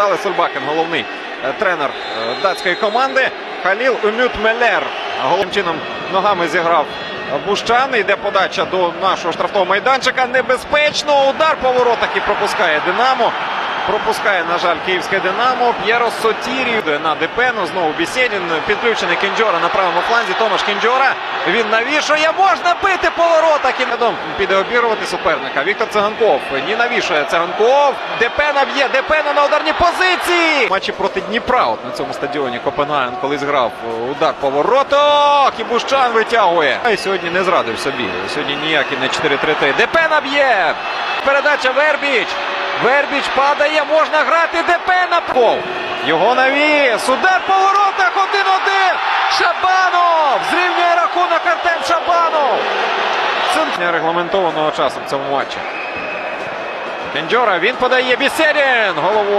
Стали Сульбакен, головний е, тренер е, датської команди. Халіл Умют Мелер. Головним чином ногами зіграв Бущан. Йде подача до нашого штрафного майданчика. Небезпечно. Удар по воротах і пропускає Динамо. Пропускає, на жаль, київське Динамо. П'єро Сотірі на Депену. Знову Бісєдін. Підключений Кінджора на правому фланзі. Томаш Кінджора. Він навішує. Можна бити по воротах. Піде обірвати суперника. Віктор Циганков. Ні навішує Циганков. Депена б'є. Депена на ударній позиції. Матчі проти Дніпра. От на цьому стадіоні Копенгаген колись грав е, удар по воротах. І Бущан витягує. І сьогодні не зрадив собі. Сьогодні ніякий не 4-3-3. Депена б'є. Передача Вербіч. Вербіч падає, можна грати ДП на Пол. Його навіс. Удар по воротах 1-1. Шабанов. Зрівнює рахунок Артем Шабанов. Це регламентованого часу в цьому матчі. Кенджора, він подає Бісерін головою.